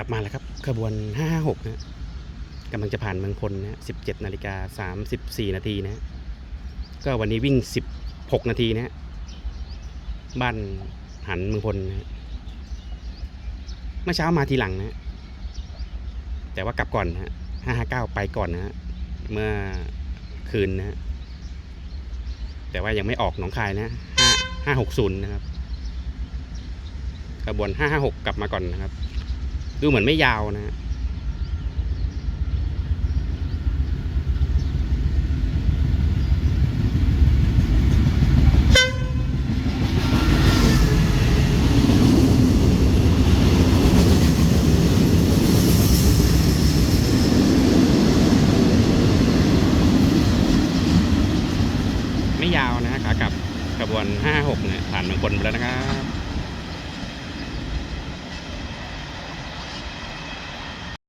กลับมาแล้วครับขบวน 556นะกำลังจะผ่านเมืองพลนะ17นาฬิกา34 นาทีนะก็วันนี้วิ่ง 16 นาทีนะบ้านหันเมืองพลนะเมื่อเช้ามาทีหลังนะแต่ว่ากลับก่อนนะ559 ไปก่อนนะเมื่อคืนนะแต่ว่ายังไม่ออกหนองคายนะ5 560 นะครับขบวน 556 กลับมาก่อนนะครับ ดูเหมือนไม่ยาวนะฮะไม่ยาวนะขากลับขบวน 56 เนี่ยผ่านเมืองคนไปแล้วนะครับ